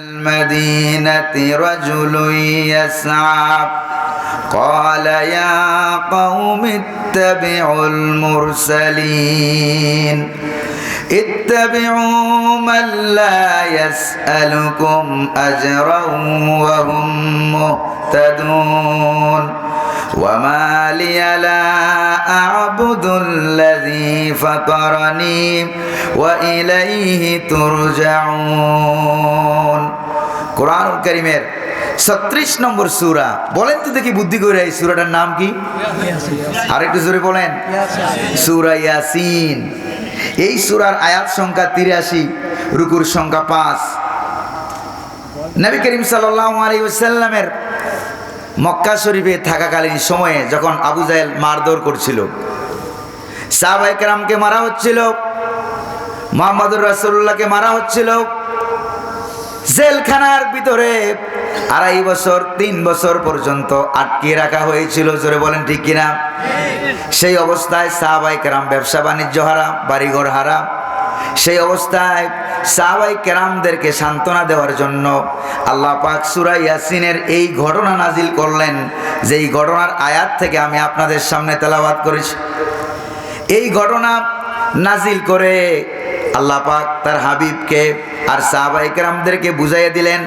المدينة رجل يسعى. قال يا قوم اتبعوا المرسلين. اتبعوا من لا يسألكم أجرا وهم مهتدون. وما لي لا أعبد الذي فطرني وإليه ترجعون কোরআন করিমের ছত্রিশ নম্বর সুরা বলেন তো দেখি বুদ্ধি করে এই সুরাটার নাম কি আরেকটু জোরে বলেন সুরা ইয়াসিন এই সুরার আয়াত সংখ্যা তিরাশি রুকুর সংখ্যা পাঁচ নবী করিম সাল্লাল্লাহু আলাইহি ওয়াসাল্লামের মক্কা শরীফে থাকাকালীন সময়ে যখন আবু জাহেল মারধর করছিল সাহাবাই কেরামকে মারা হচ্ছিল, মোহাম্মদুর রাসূলুল্লাহকে মারা হচ্ছিল, জেলখানার ভিতরে আড়াই বছর, তিন বছর পর্যন্ত আটকে রাখা হয়েছিল, জোরে বলেন ঠিক কিনা? সেই অবস্থায় সাহাবাই কেরাম ব্যবসা বাণিজ্য হারা, বাড়িঘর হারা সেই অবস্থায় সাহাবাই কেরামদেরকে সান্ত্বনা দেওয়ার জন্য আল্লাহ পাক সুরা ইয়াসিনের এই ঘটনা নাজিল করলেন। যে এই ঘটনার আয়াত থেকে আমি আপনাদের সামনে তেলাবাদ করেছি। এই ঘটনা নাজিল করে আল্লাহ পাক তার হাবিবকে আর সাহাবাই কেরামদেরকে বুঝাইয়া দিলেন,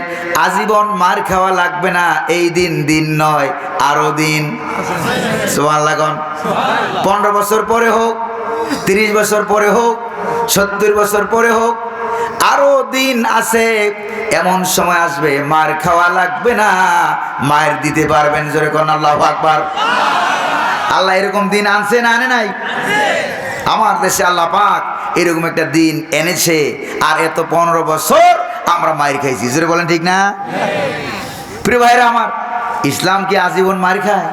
আজীবন মার খাওয়া লাগবে না, এই দিন দিন নয়, আরও দিন। সোমান লাগান পনেরো বছর পরে হোক, তিরিশ বছর পরে হোক সত্তর বছর পরে হোক, আরও দিন আছে, এমন সময় আসবে, মার খাওয়া লাগবে না, মায়ের দিতে পারবেন জোরে কোন আল্লাহ আকবার। আল্লাহ এরকম দিন আনছে না আনে নাই? আমার দেশে আল্লাহ পাক এরকম একটা দিন এনেছে, আর এত পনেরো বছর আমরা মায়ের খাইছি। জোরে বলেন ঠিক না? প্রিয় ভাইরা আমার, ইসলাম কি আজীবন মার খায়?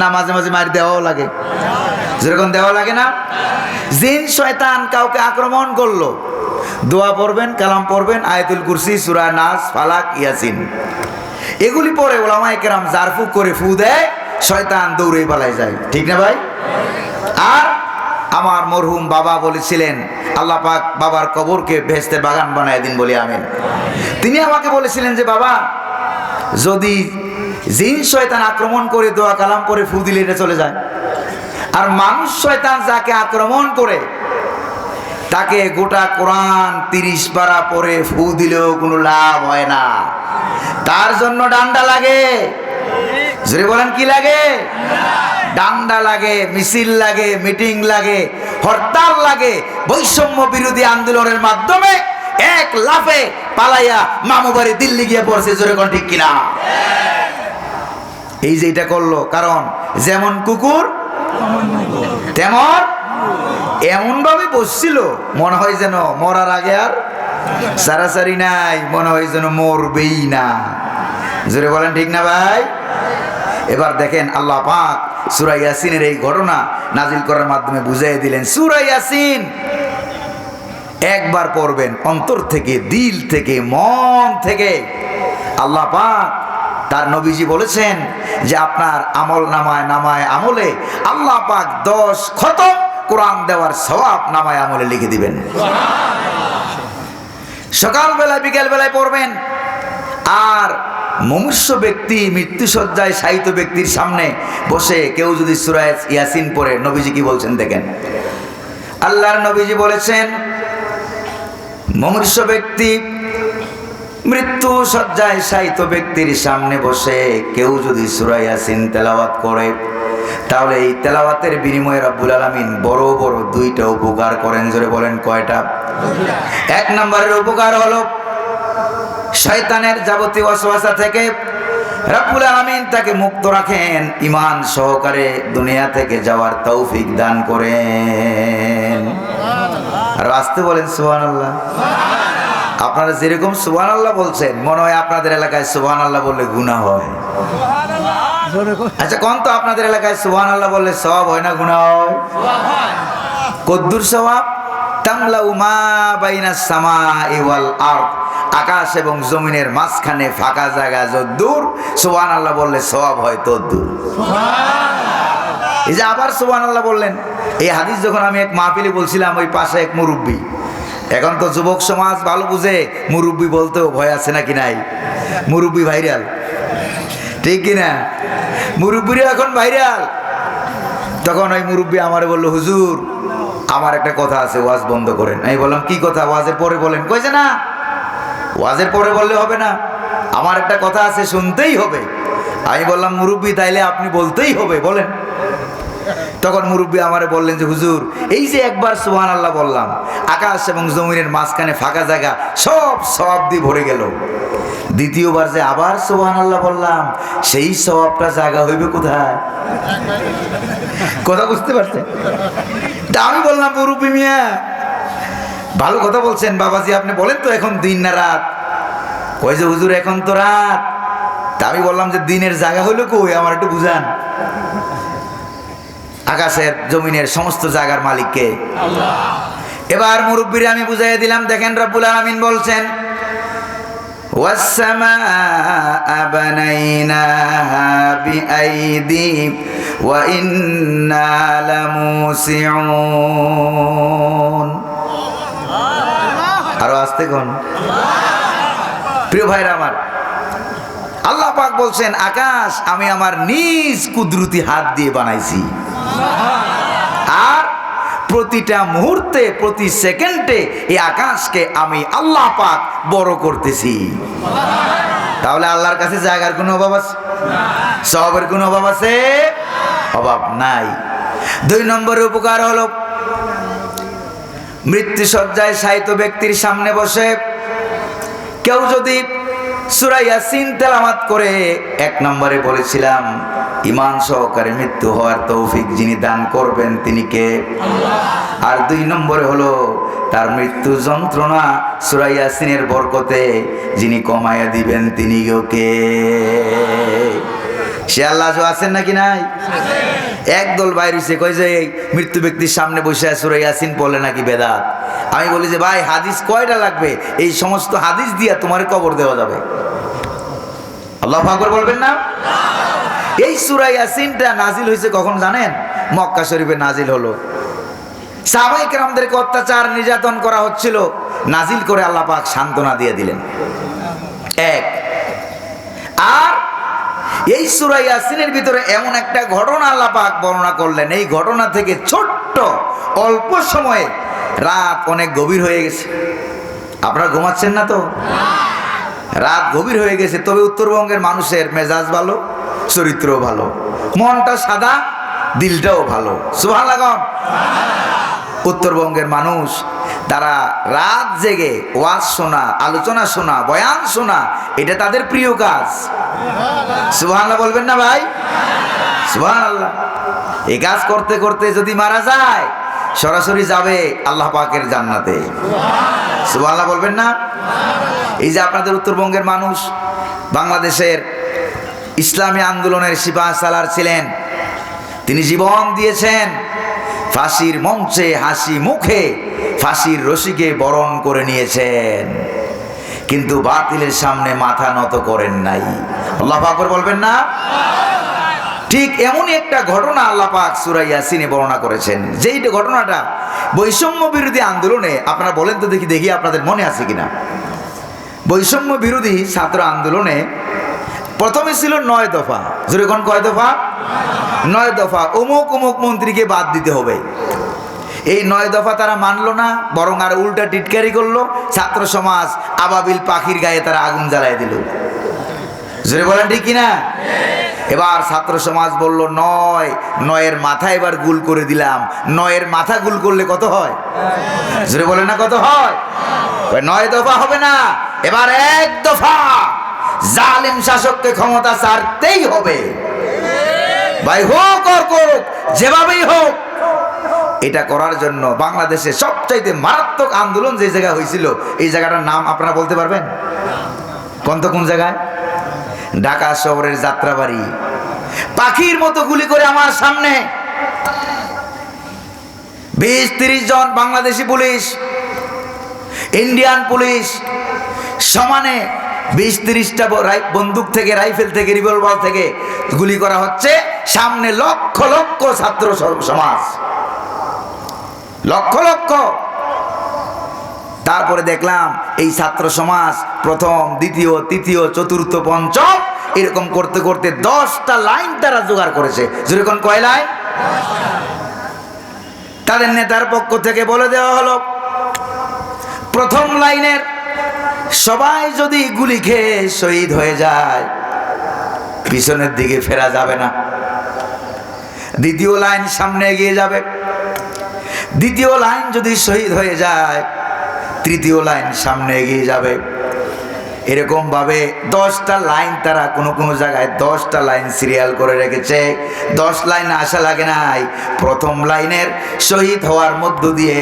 না মাঝে মাঝে মার দেওয়াও লাগে। যেরকম দেওয়া লাগে না? জিন শয়তান কাউকে আক্রমণ করল। দোয়া পড়বেন, কালাম পড়বেন, আয়াতুল কুরসি, সুরা নাস, ফালাক, ইয়াসিন। এগুলি পরে ওলামায় কেরাম জারফুক করে ফু দেয়, শয়তান দৌড়ে পালায় যায়। ঠিক না ভাই? আর আমার মরহুম বাবা বলেছিলেন, আল্লাহ পাক বাবার কবরকে ভেস্তের বাগান বানায় দিন বলে আমেন। তিনি আমাকে বলেছিলেন যে, বাবা, যদি জিন শয়তান আক্রমণ করে, দোয়া, কালাম করে ফু দিলে এটা চলে যায়। আর মানুষ শয়তান যাকে আক্রমণ করে, তাকে গোটা কোরআন তিরিশ পারা পরে ফু দিলেও কোনো লাভ হয় না। তার জন্য ডান্ডা লাগে। জোরে বলেন, কি লাগে? ডান্ডা লাগে, মিছিল লাগে, মিটিং লাগে, হরতাল লাগে, বৈষম্য বিরোধী আন্দোলনের মাধ্যমে এক লাফে পালাইয়া মামু বাড়ি দিল্লি গিয়ে পড়ছে, জোরে কোন ঠিক কিনা? এই যে এটা করল, কারণ যেমন কুকুর তেমন? এমন ভাবে বসছিল, মনে হয় যেন মরার আগে আর সারাসারি নাই, মনে হয় যেন মরবেই না। জোরে বলেন ঠিক না ভাই? এবার দেখেন আল্লাহ পাক সুরা ইয়াসিনের এই ঘটনা নাজিল করার মাধ্যমে বুঝাই দিলেন, সুরা ইয়াসিন একবার পড়বেন অন্তর থেকে, দিল থেকে, মন থেকে। আল্লাহ পাক তার নবীজি বলেছেন যে আপনার আমল নামায় নামায় আমলে আল্লাহ পাক দশ খতম কোরআন দেওয়ার সবাব নামায় আমলে লিখে দিবেন। সকালবেলা বিকেল বেলায় পড়বেন। আর মনুষ্য ব্যক্তি, মৃত্যুসজ্জায় সাহিত্য ব্যক্তির সামনে বসে কেউ যদি সুরায় ইয়াসিন পড়ে, নবীজি কি বলছেন দেখেন? আল্লাহর নবীজি বলেছেন মনুষ্য ব্যক্তি মৃত্যু সজ্জায় সাহিত্য ব্যক্তির সামনে বসে কেউ যদি সুরা ইয়াসিন তেলাওয়াত করে, তাহলে এই তেলাওয়াতের বিনিময়ে রব্বুল আলমিন বড় বড় দুইটা উপকার করেন, জোরে বলেন কয়টা? এক নম্বরের উপকার হলো শয়তানের যাবতীয় অসুবাসা থেকে রাব্বুল আলামিন তাকে মুক্ত রাখেন ইমান সহকারে দুনিয়া থেকে যাওয়ার তৌফিক দান করেন। আর আসতে বলেন সুবহানাল্লাহ। আপনারা যেরকম সুহান আল্লাহ বলছেন মনে হয় আপনাদের এলাকায় সুহান আল্লাহ বললে গুনাহ হয়। আচ্ছা কোন তো আপনাদের এলাকায় সুহান আল্লাহ বললে সব হয় না গুনাহ হয়? কদ্দুর সওয়াব তামলা উমা বাইনা সামা ওয়াল আরদ আকাশ এবং জমিনের মাঝখানে ফাঁকা জায়গা যদ্দূর সোহান আল্লাহ বললে সবাব হয় তদ্দূর। এই যে আবার সোহান আল্লাহ বললেন এই হাদিস যখন আমি এক মাহফিলে বলছিলাম ওই পাশে এক মুরব্বী এখন তো যুবক সমাজ ভালো বুঝে, মুরব্বী বলতেও ভয় আছে নাকি নাই? মুরব্বী ভাইরাল। ঠিক কিনা মুরব্বীরা এখন ভাইরাল। তখন ওই মুরব্বী আমারে বলল, হুজুর, আমার একটা কথা আছে, ওয়াজ বন্ধ করেন। আমি বললাম, কি কথা? ওয়াজের পরে বলেন। কইছে না, ওয়াজের পরে বললে হবে না। আমার একটা কথা আছে, শুনতেই হবে। আমি বললাম, মুরব্বী, তাইলে আপনি বলতেই হবে, বলেন। তখন মুরব্বী আমারে বললেন যে, হুজুর, এই যে একবার সুহান আল্লাহ বললাম, আকাশ এবং জমিনের মাঝখানে ফাঁকা জায়গা, সব সব দিয়ে ভরে গেল। দ্বিতীয়বার যে আবার সুহান আল্লাহ বললাম, সেই সবটা জায়গা হইবে কোথায়? কথা বুঝতে পারছেন? আমি বললাম, মুরব্বী মিয়া, ভালো কথা বলছেন বাবাজি, আপনি বলেন তো এখন দিন না রাত? কই যে, হুজুর, এখন তো রাত। তা আমি বললাম যে, দিনের জায়গা হইল কই? আমার একটু বুঝান। আকাশের জমিনের সমস্ত জায়গার মালিককে এবার মুরব্বীরে আমি বুঝাইয়া দিলাম দেখেন রব্বুল আলামিন বলছেন والسماء بنيناها بأيدي وإنا لموسعون আরো আসতে কোন প্রিয় ভাইরা আমার আল্লাহ পাক বলছেন, আকাশ, আমি আমার নিজ কুদরতি হাত দিয়ে বানাইছি। আর প্রতিটা মুহূর্তে, প্রতি সেকেন্ডে এই আকাশকে আমি আল্লাহ পাক বড় করতেছি। তাহলে আল্লাহর কাছে জায়গার কোনো অভাব আছে? সবের কোনো অভাব আছে? অভাব নাই। দুই নম্বরের উপকার হলো মৃত্যু সজ্জায় সাহিত্য ব্যক্তির সামনে বসে কেউ যদি সুরাইয়া সিন তেলামাত করে এক নম্বরে বলেছিলাম ইমান সহকারে মৃত্যু হওয়ার তৌফিক যিনি দান করবেন তিনি কে? আর দুই নম্বরে হলো তার মৃত্যু যন্ত্রণা সুরাইয়াসিনের বরকতে যিনি কমাইয়া দিবেন তিনি কে? সে আল্লাহ আছেন নাকি নাই? একদল বাইরে সে কয় যে এই মৃত্যু ব্যক্তির সামনে বসে সুরাই ইয়াসিন বলে নাকি বেদাত? আমি বলি যে, ভাই, হাদিস কয়টা লাগবে? এই সমস্ত হাদিস দিয়ে তোমার কবর দেওয়া যাবে। আল্লাহ আকবর বলবেন না? এই সুরাই ইয়াসিনটা নাজিল হয়েছে কখন জানেন? মক্কা শরীফে নাজিল হলো। সাহাবাই কেরামদেরকে অত্যাচার, নির্যাতন করা হচ্ছিল। নাজিল করে আল্লাহ পাক সান্ত্বনা দিয়ে দিলেন এক আর এই সুরা ইয়াসিনের ভিতরে এমন একটা ঘটনা আল্লাহ পাক বর্ণনা করলেন। এই ঘটনা থেকে ছোট্ট, অল্প সময়ে রাত অনেক গভীর হয়ে গেছে। আপনারা ঘুমাচ্ছেন না তো? রাত গভীর হয়ে গেছে, তবে উত্তরবঙ্গের মানুষের মেজাজ ভালো, চরিত্রও ভালো। মনটা সাদা, দিলটাও ভালো। সুভান লাগাম উত্তরবঙ্গের মানুষ তারা রাত জেগে ওয়াজ শোনা, আলোচনা শোনা, বয়ান শোনা, এটা তাদের প্রিয় কাজ। সুহান বলবেন না ভাই? সুহান এই কাজ করতে করতে যদি মারা যায়, সরাসরি যাবে আল্লাহ পাকের জান্নাতে। সুহান বলবেন না? এই যে আপনাদের উত্তরবঙ্গের মানুষ, বাংলাদেশের ইসলামী আন্দোলনের সিপাহ সালার ছিলেন, তিনি জীবন দিয়েছেন। ফাঁসির মঞ্চে হাসি মুখে ফাঁসির রশিকে বরণ করে নিয়েছেন। কিন্তু বাতিলের সামনে মাথা নত করেন নাই। আল্লাহ বলবেন না? ঠিক এমনই একটা ঘটনা আল্লাহ পাক সুরাই ইয়াসিনে বর্ণনা করেছেন। যেই ঘটনাটা বৈষম্য বিরোধী আন্দোলনে, আপনারা বলেন তো দেখি দেখি আপনাদের মনে আছে কিনা? বৈষম্য বিরোধী ছাত্র আন্দোলনে প্রথমে ছিল নয় দফা। যেরকম কয় দফা? নয় দফা। অমুক অমুক মন্ত্রীকে বাদ দিতে হবে। এই নয় দফা তারা মানলো না, বরং আর উল্টা টিটকারি করল। ছাত্র সমাজ আবাবিল পাখির গায়ে তারা আগুন জ্বালায় দিল। জোরে বলেন ঠিক কিনা? এবার ছাত্র সমাজ বলল, নয়, নয়ের মাথা এবার গুল করে দিলাম। নয়ের মাথা গুল করলে কত হয়? জোরে বলেন না কত হয়? নয় দফা হবে না। এবার এক দফা। জালিম শাসককে ক্ষমতা ছাড়তেই হবে। ভাই হোক আর করুক, যেভাবেই হোক, এটা করার জন্য বাংলাদেশে সবচাইতে মারাত্মক আন্দোলন যে জায়গা হয়েছিল, এই জায়গাটার নাম আপনারা বলতে পারবেন? কোন তো কোন জায়গায়? ঢাকা শহরের যাত্রাবাড়ি। পাখির মতো গুলি করে আমার সামনে। বিশ তিরিশ জন বাংলাদেশি পুলিশ, ইন্ডিয়ান পুলিশ, সমানে বিশ তিরিশটা বন্দুক থেকে, রাইফেল থেকে, রিভলভার থেকে গুলি করা হচ্ছে। সামনে লক্ষ লক্ষ ছাত্র সমাজ। লক্ষ লক্ষ। তারপরে দেখলাম এই ছাত্র সমাজ প্রথম, দ্বিতীয়, তৃতীয়, চতুর্থ, পঞ্চম, এরকম করতে করতে দশটা লাইন তারা জোগাড় করেছে। যেরকম কয় লাইন? তাদের নেতার পক্ষ থেকে বলে দেওয়া হলো, প্রথম লাইনের সবাই যদি গুলি খেয়ে শহীদ হয়ে যায়, পিছনের দিকে ফেরা যাবে না। দ্বিতীয় লাইন সামনে এগিয়ে যাবে। দ্বিতীয় লাইন যদি শহীদ হয়ে যায়, তৃতীয় লাইন সামনে এগিয়ে যাবে। এরকম ভাবে দশটা লাইন তারা কোনো কোনো জায়গায় দশটা লাইন সিরিয়াল করে রেখেছে। দশ লাইন আসা লাগে নাই। প্রথম লাইনের শহীদ হওয়ার মধ্য দিয়ে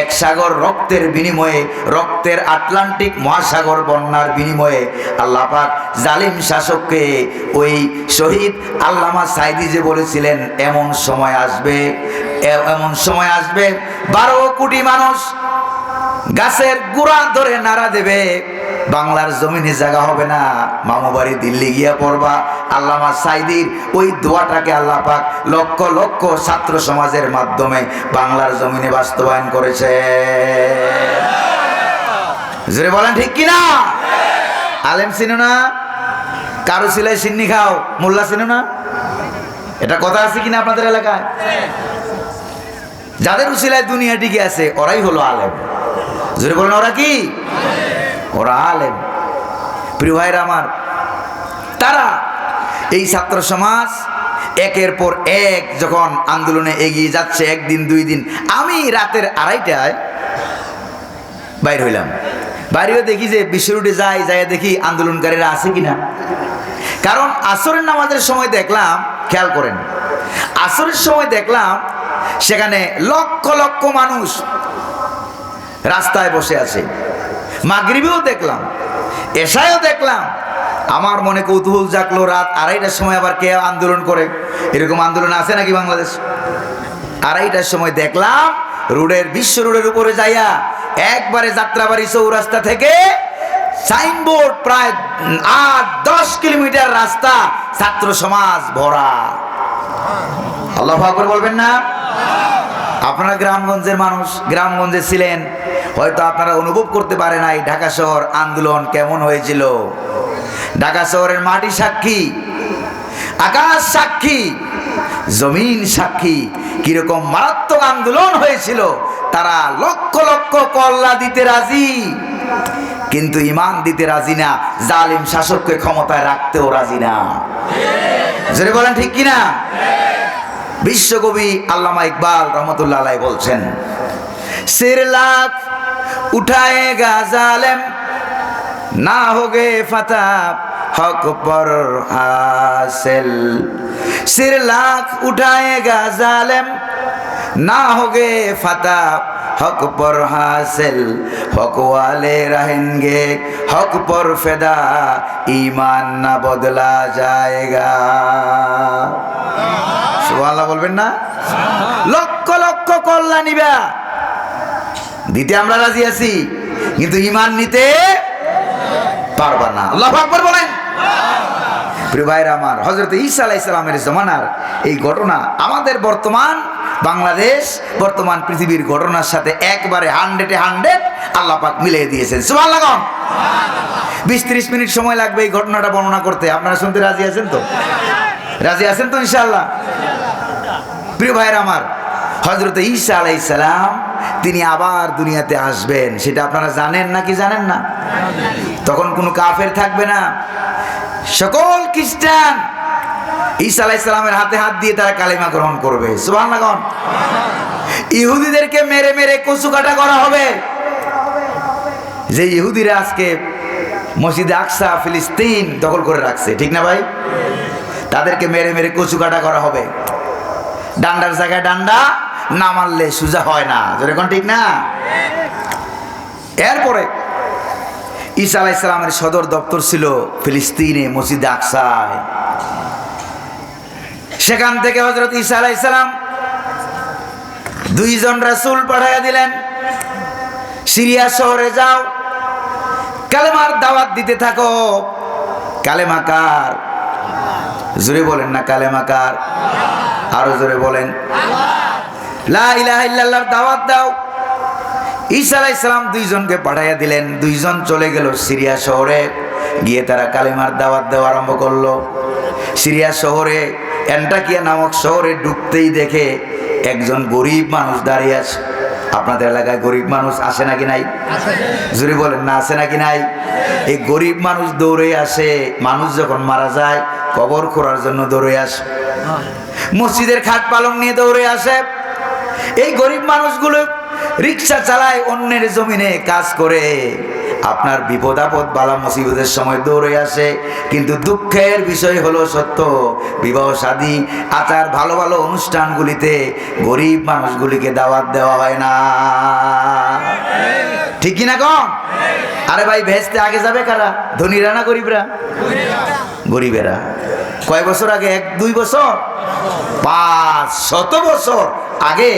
এক সাগর রক্তের বিনিময়ে, রক্তের আটলান্টিক মহাসাগর বন্যার বিনিময়ে আল্লাহ পাক জালিম শাসককে ওই শহীদ আল্লামা সাইদি যে বলেছিলেন, এমন সময় আসবে এমন সময় আসবে, বারো কোটি মানুষ গাছের গুড়া ধরে নাড়া দেবে। বাংলার জমিনে জায়গা হবে না। মামু বাড়ি দিল্লি গিয়া পড়বা। আল্লামা সাইদির ওই দোয়াটাকে আল্লাহ পাক লক্ষ লক্ষ ছাত্র সমাজের মাধ্যমে বাংলার জমিনে বাস্তবায়ন করেছে। জোরে বলেন ঠিক কিনা? আলেম চিনো না? কারও সিলাই সিন্নি খাও। মোল্লা চিনো না? এটা কথা আছে কিনা আপনাদের এলাকায়? যাদের উসিলায় দুনিয়া টিকে আছে, ওরাই হলো আলেম। জোরে বলেন, ওরা কি? ওরা আলেম। প্রিয় ভাইরা আমার, তারা এই ছাত্র সমাজ একের পর এক যখন আন্দোলনে এগিয়ে যাচ্ছে, একদিন, দুই দিন, আমি রাতের আড়াইটায় বাইর হইলাম। বাইরেও দেখি যে বিশ্ব রুটে যাই যাই দেখি আন্দোলনকারীরা আছে কিনা। কারণ আসরের নামাজের সময় দেখলাম, খেয়াল করেন, আসরের সময় দেখলাম সেখানে লক্ষ লক্ষ মানুষ রাস্তায় বসে আছে। মাগরিবেও দেখলাম এসায়ও দেখলাম। আমার মনে কৌতূহল জাগলো রাত আড়াইটার সময় আবার কে আন্দোলন করে? এরকম আন্দোলন আছে নাকি বাংলাদেশ? আড়াইটার সময় দেখলাম, রোডের, বিশ্ব রোডের উপরে যাইয়া একবারে যাত্রাবাড়ি চৌরাস্তা থেকে সাইনবোর্ড প্রায় আট, দশ কিলোমিটার রাস্তা ছাত্র সমাজ ভরা। আল্লাহ আকবর বলবেন না? আপনারা গ্রামগঞ্জের মানুষ, গ্রামগঞ্জে ছিলেন হয়তো আপনারা অনুভব করতে পারে নাই ঢাকা শহর আন্দোলন কেমন হয়েছিল। ঢাকা শহরের মাটি সাক্ষী, আকাশ সাক্ষী, জমিন সাক্ষী, কীরকম মারাত্মক আন্দোলন হয়েছিল, তারা লক্ষ লক্ষ কল্লা দিতে রাজি। কিন্তু ইমান দিতে রাজি না, জালিম শাসককে ক্ষমতায় রাখতেও রাজি না। জোরে বলেন ঠিক কিনা? বিশ্বকবি আল্লামা ইকবাল রহমতুল্লাহ বলছেন সির উঠায়েগা জালেম। না হোগে ফাতা, হক পর হাসেল। সির লাখ উঠায়েগা জালেম। না হোগে ফাতা, হক পর হাসেল। হক ওয়ালে রহেঙ্গে হক পর ফেদা ইমান না বদলা যায়গা সুবহানাল্লাহ বলবেন না? লক্ষ লক্ষ নিবা দিতে আমরা রাজি আছি, কিন্তু ইমান নিতে পারবা না। আল্লাহ আকবর বলেন। প্রিয় আমার হজরত ঈসা আলাহ জমানার এই ঘটনা আমাদের বর্তমান বাংলাদেশ, বর্তমান পৃথিবীর ঘটনার সাথে একবারে হান্ড্রেডে হান্ড্রেড আল্লাহ পাক মিলিয়ে দিয়েছেন। সুবহানাল্লাহ কোন? বিশ ত্রিশ মিনিট সময় লাগবে এই ঘটনাটা বর্ণনা করতে। আপনারা শুনতে রাজি আছেন তো? রাজি আছেন তো ইনশাআল্লাহ? প্রিয় ভাইয়ের আমার হজরত ঈসা আলাই সালাম তিনি আবার দুনিয়াতে আসবেন, সেটা আপনারা জানেন নাকি জানেন না? তখন কোনো কাফের থাকবে না। সকল খ্রিস্টান ঈসা আলাই সালামের হাতে হাত দিয়ে তারা কালিমা গ্রহণ করবে। সুবহানাল্লাহ ইহুদিদেরকে মেরে মেরে কচু কাটা করা হবে। যে ইহুদিরা আজকে মসজিদে আকসা, ফিলিস্তিন দখল করে রাখছে, ঠিক না ভাই? তাদেরকে মেরে মেরে কচু কাটা করা হবে। ডান্ডার জায়গায় ডান্ডা না মানলে সোজা হয় না। যেরকম ঠিক না? এরপরে ঈসা আলাহ ইসলামের সদর দপ্তর ছিল ফিলিস্তিনে, মসজিদে আকসায়। সেখান থেকে হজরত ঈসা আলাহ ইসলাম দুইজন রাসুল পাঠাইয়া দিলেন, সিরিয়া শহরে যাও, কালেমার দাওয়াত দিতে থাকো। কালেমা কার? জোরে বলেন না কালেমা কার? আরও জোরে বলেন। লা ইল্লাল্লাহর দাওয়াত দাও। ঈসা আলাহ ইসলাম দুইজনকে পাঠাইয়া দিলেন। দুইজন চলে গেল সিরিয়া শহরে। গিয়ে তারা কালিমার দাওয়াত দেওয়া আরম্ভ করল। সিরিয়া শহরে অ্যান্টাকিয়া নামক শহরে ঢুকতেই দেখে একজন গরিব মানুষ দাঁড়িয়ে আছে। আপনাদের এলাকায় গরিব মানুষ আসে নাকি নাই? জুড়ে বলেন, না আসে নাকি নাই? এই গরিব মানুষ দৌড়ে আসে। মানুষ যখন মারা যায়, কবর খোঁড়ার জন্য দৌড়ে আসে। মসজিদের খাট পালং নিয়ে দৌড়ে আসে। এই গরিব মানুষগুলো রিক্সা চালায় অন্যের জমিনে কাজ করে। আপনার বিপদ আপদ বালা মুসিবতের সময় দৌড়ে আসে। কিন্তু দুঃখের বিষয় হলো সত্য, বিবাহ, শাদী, আচার, ভালো ভালো অনুষ্ঠানগুলিতে গরিব মানুষগুলিকে দাওয়াত দেওয়া হয় না। ঠিক কিনা কম আরে ভাই, ভেস্তে আগে যাবে কারা? ধনীরা না গরিবরা? গরিবেরা। কয় বছর আগে? এক, দুই বছর? পাঁচ, শত বছর। আগে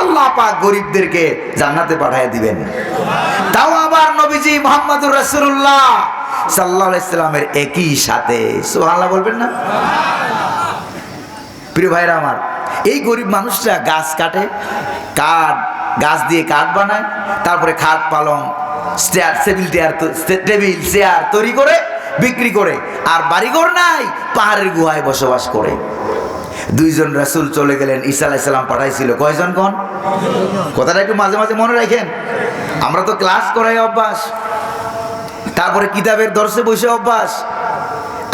আল্লাহ পাক গরিবদেরকে জান্নাতে পাঠিয়ে দিবেন। তাও আবার নবীজি মোহাম্মদুর রাসূলুল্লাহ সাল্লাহ একই সাথে। সুবহানাল্লাহ বলবেন না? প্রিয় ভাইরা আমার, এই গরিব মানুষরা গাছ কাটে, কাঠ, গাছ দিয়ে কাঠ বানায়, তারপরে খাট পালং চেয়ার টেবিল টেবিল, চেয়ার তৈরি করে, বিক্রি করে, আর বাড়িঘর নাই, পাহাড়ের গুহায় বসবাস করে। দুইজন রাসুল চলে গেলেন, ঈসা আলাইহিস সালাম পাঠাইছিল। কয়জন কোন? কথাটা একটু মাঝে মাঝে মনে রাখেন। আমরা তো ক্লাস করাই অভ্যাস। তারপরে কিতাবের দর্শে বসে অভ্যাস।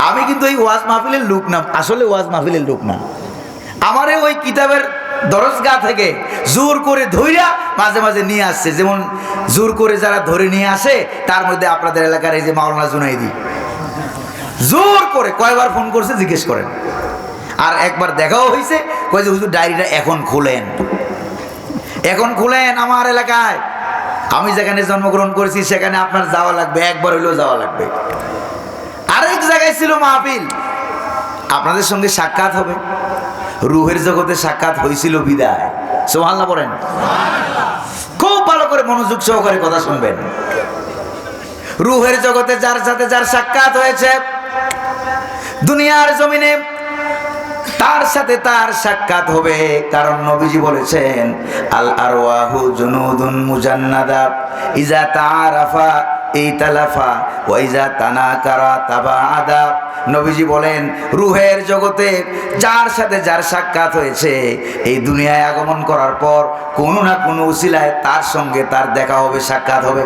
আমি কিন্তু এই ওয়াজ মাহফিলের লোক না, আসলে ওয়াজ মাহফিলের লোক না। আমারে ওই কিতাবের দরজগা থেকে জোর করে ধইরা মাঝে মাঝে নিয়ে আসছে। যেমন জোর করে যারা ধরে নিয়ে আসে, তার মধ্যে আপনাদের এলাকার এই যে মাওলানা জুনাইদি। জোর করে কয়বার ফোন করছে, জিজ্ঞেস করেন। আর একবার দেখাও হয়েছে কয় যে হুজুর ডায়েরিটা এখন খুলেন। এখন খুলেন আমার এলাকায়। আমি যেখানে জন্মগ্রহণ করেছি, সেখানে আপনার যাওয়া লাগবে, একবার হইলেও যাওয়া লাগবে। আরেক জায়গায় ছিল মাহফিল। আপনাদের সঙ্গে সাক্ষাৎ হবে। রুহের জগতে সাক্ষাৎ হয়েছিল বিদায়। সোহাল্লা বলেন। খুব ভালো করে মনোযোগ সহকারে কথা শুনবেন। রুহের জগতে যার সাথে যার সাক্ষাৎ হয়েছে, দুনিয়ার জমিনে তার সাথে তার সাক্ষাৎ হবে, কারণ নবীজি বলেছেন, আল আরওয়াহু জুনুদুন মুজান্নাদা, ইজা তাবাআদা। নবীজি বলেন, রুহের জগতে যার সাথে যার সাক্ষাৎ হয়েছে, এই দুনিয়ায় আগমন করার পর না তার সঙ্গে তার দেখা হবে, সাক্ষাৎ হবে।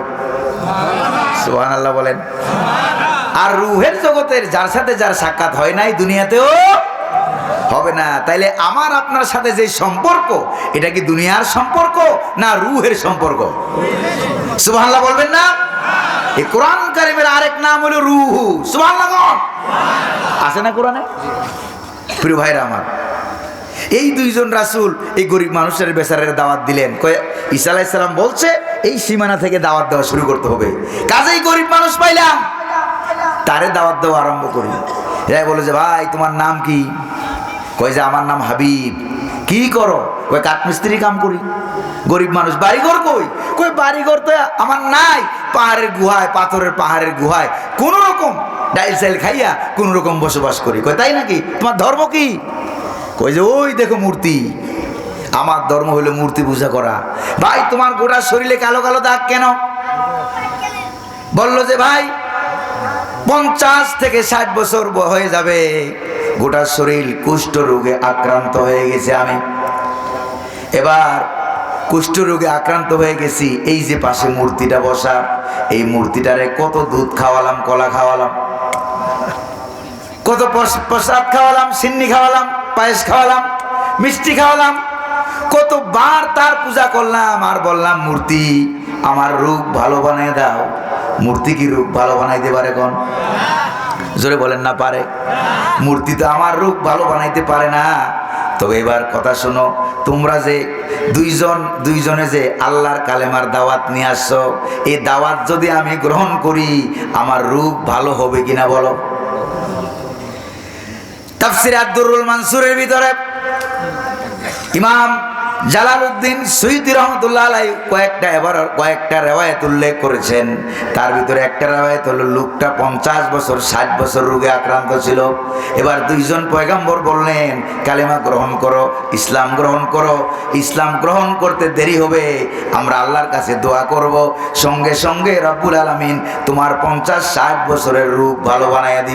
সুবহানাল্লাহ বলেন। আর রুহের জগতের যার সাথে যার সাক্ষাৎ হয় নাই দুনিয়াতেও হবে না। তাইলে আমার আপনার সাথে যে সম্পর্ক, এটা কি দুনিয়ার সম্পর্ক না রুহের সম্পর্ক? সুবহানাল্লাহ বলবেন না? এই কোরআন কারিমের আরেক নাম হলো রুহু। সুবহানাল্লাহ। আছে না কোরআনে? প্রিয় ভাইরা আমার, এই দুইজন রাসুল এই গরিব মানুষের বেচারের দাওয়াত দিলেন। কয়ে, ঈসা বলছে, এই সীমানা থেকে দাওয়াত দেওয়া শুরু করতে হবে। কাজেই গরিব মানুষ পাইলাম। তারে দাওয়াত দেওয়া আরম্ভ করি। এরাই বলে যে, ভাই, তোমার নাম কি? কয় যে আমার নাম হাবিব। কি করো? কই কাঠমিস্ত্রি কাম করি। গরিব মানুষ, বাড়িঘর কই? কই বাড়িঘর তো আমার নাই। পাহাড়ের গুহায়, পাথরের পাহাড়ের গুহায়। কোন রকম ডাইল সাইল খাইয়া কোন রকম বসবাস করি। কই তাই নাকি? তোমার ধর্ম কি? কই যে ওই দেখো মূর্তি। আমার ধর্ম হলো মূর্তি পূজা করা। ভাই, তোমার গোটা শরীরে কালো কালো দাগ কেন? বলল যে ভাই, পঞ্চাশ থেকে ষাট বছর হয়ে যাবে। গোটা শরীর কুষ্ঠ রোগে আক্রান্ত হয়ে গেছে আমি। এবার কুষ্ঠ রোগে আক্রান্ত হয়ে গেছি, এই যে পাশে মূর্তিটা বসা, এই মূর্তিটারে কত দুধ খাওয়ালাম, কলা খাওয়ালাম, কত প্রস- প্রসাদ খাওয়ালাম, সিন্নি খাওয়ালাম, পায়েস খাওয়ালাম, মিষ্টি খাওয়ালাম কতবার তার পূজা করলাম, আর বললাম, মূর্তি, আমার রূপ ভালো বানিয়ে দাও। মূর্তি কি রূপ ভালো বানাইতে পারে কোন? জোরে বলেন না পারে। মূর্তি তো আমার রূপ ভালো বানাইতে পারে না। তবে এবার কথা শোনো, তোমরা যে দুইজন, দুইজনে যে আল্লাহর কালেমার দাওয়াত নিয়ে আসছো, এই দাওয়াত যদি আমি গ্রহণ করি, আমার রূপ ভালো হবে কিনা বলো? তাফসির আব্দুরুল মানসুরের ভিতরে ইমাম জালালউদ্দিন সুইদি রহমতুল্লাহ আলাই কয়েকটা এবার কয়েকটা রেওয়ায়ত উল্লেখ করেছেন। তার ভিতরে একটা রেওয়ায়ত হলো, লোকটা পঞ্চাশ বছর, ষাট বছর রোগে আক্রান্ত ছিল। এবার দুইজন পয়গাম্বর বললেন, কালিমা গ্রহণ করো, ইসলাম গ্রহণ করো। ইসলাম গ্রহণ করতে দেরি হবে, আমরা আল্লাহর কাছে দোয়া করব। সঙ্গে সঙ্গে রব্বুল আলমিন তোমার পঞ্চাশ, ষাট বছরের রূপ ভালো বানাইয়া দিবে